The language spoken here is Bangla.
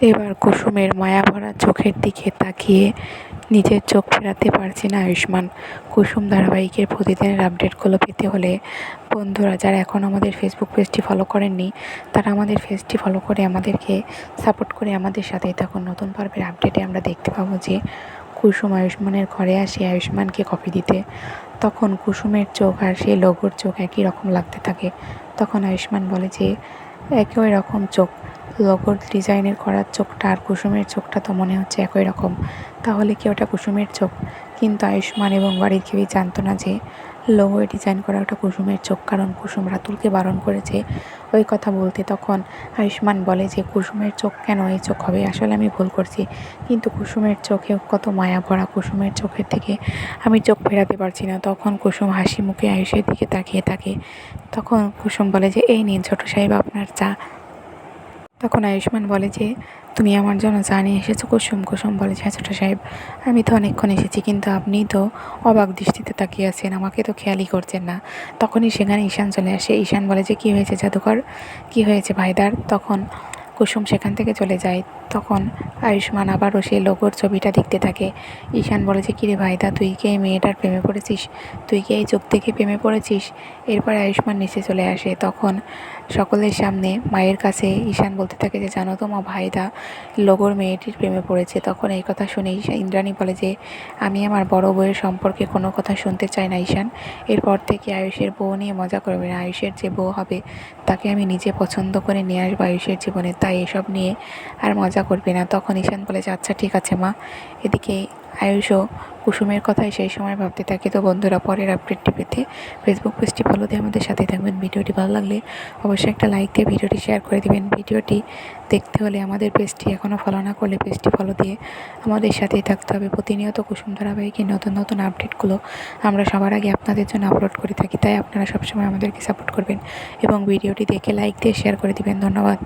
এবার কুসুমের মায়াভরা চোখের দিকে তাকিয়ে নিজের চোখ ফেরাতে পারছে না আয়ুষ্মান। কুসুম ধারাবাহিকের প্রতিদিনের আপডেটগুলো পেতে হলে বন্ধুরা, যারা এখন আমাদের ফেসবুক পেজটি ফলো করেননি, তারা আমাদের পেজটি ফলো করে আমাদেরকে সাপোর্ট করে আমাদের সাথেই থাকুন। নতুন পর্বের আপডেটে আমরা দেখতে পাবো যে কুসুম আয়ুষ্মানের ঘরে আসে আয়ুষ্মানকে কফি দিতে। তখন কুসুমের চোখ আর সেই লঘুর চোখ একই রকম লাগতে থাকে। তখন আয়ুষ্মান বলে যে, একই রকম চোখ। লগোর ডিজাইনের করার চোখটা আর কুসুমের চোখটা তো মনে হচ্ছে একই রকম। তাহলে কি ওটা কুসুমের চোখ? কিন্তু আয়ুষ্মান এবং বাড়ির কেউই জানতো না যে লোগোয় ডিজাইন করা ওটা কুসুমের চোখ, কারণ কুসুম রাতুলকে বারণ করেছে ওই কথা বলতে। তখন আয়ুষ্মান বলে যে, কুসুমের চোখ কেন এই চোখ হবে? আসলে আমি ভুল করছি। কিন্তু কুসুমের চোখে কত মায়া ভরা। কুসুমের চোখের থেকে আমি চোখ ফেরাতে পারছি না। তখন কুসুম হাসি মুখে আয়ুষের দিকে তাকিয়ে থাকে। তখন কুসুম বলে যে, এই নিন ছোটো সাহেব, আপনার চা তখন আয়ুষ্মান বলে যে, তুমি আমার জন্য চা নিয়ে এসেছ, কুসুম কুসুম, বলে যে ছোটো সাহেব। আমি তো অনেকক্ষণ এসেছি, কিন্তু আপনি তো অবাক দৃষ্টিতে তাকিয়ে আছেন, আমাকে তো খেয়ালই করছেন না। তখনই সেখানে ঈশান চলে আসে। ঈশান বলে যে, কী হয়েছে জাদুকর? কী হয়েছে ভাইদার? তখন কুসুম সেখান থেকে চলে যায়। তখন আয়ুষ্মান আবারও সেই লোগোর ছবিটা দেখতে থাকে। ঈশান বলে যে কিরে ভাইদা, তুই কি? এই মেয়েটার প্রেমে পড়েছিস। তুই কি এই চোখ থেকে প্রেমে পড়েছিস? এরপর আয়ুষ্মান নিচে চলে আসে। তখন সকলের সামনে মায়ের কাছে ঈশান বলতে থাকে যে, জানো তো মা ভাইদা, লোগোর মেয়েটির প্রেমে পড়েছে। তখন এই কথা শুনে ইন্দ্রাণী বলে যে, আমি আমার বড় বউয়ের সম্পর্কে কোনো কথা শুনতে চাই না ঈশান। এরপর থেকে আয়ুষের বউ নিয়ে মজা করবে না। আয়ুষের যে বউ হবে, তাকে আমি নিজে পছন্দ করে নিয়ে আসব আয়ুষের জীবনে। তাই এসব নিয়ে আর মজা করবে না। তখন ঈশান বলে, যে আচ্ছা ঠিক আছে, মা। এদিকে আয়ুষও কুসুমের কথাই সেই সময় ভাবতে থাকে, তো বন্ধুরা, পরের আপডেটটি পেতে ফেসবুক পেজটি ফলো দিয়ে আমাদের সাথে থাকবেন। ভিডিওটি ভালো লাগলে অবশ্যই একটা লাইক দিয়ে ভিডিওটি শেয়ার করে দেবেন। ভিডিওটি দেখতে হলে আমাদের পেজটি এখনও ফলো না করলে পেজটি ফলো দিয়ে আমাদের সাথেই থাকতে হবে। প্রতিনিয়ত কুসুম ধারাবাহিকের নতুন নতুন আপডেটগুলো আমরা সবার আগে আপনাদের জন্য আপলোড করে থাকি। তাই আপনারা সবসময় আমাদেরকে সাপোর্ট করবেন এবং ভিডিওটি দেখে লাইক দিয়ে শেয়ার করে দিবেন। ধন্যবাদ।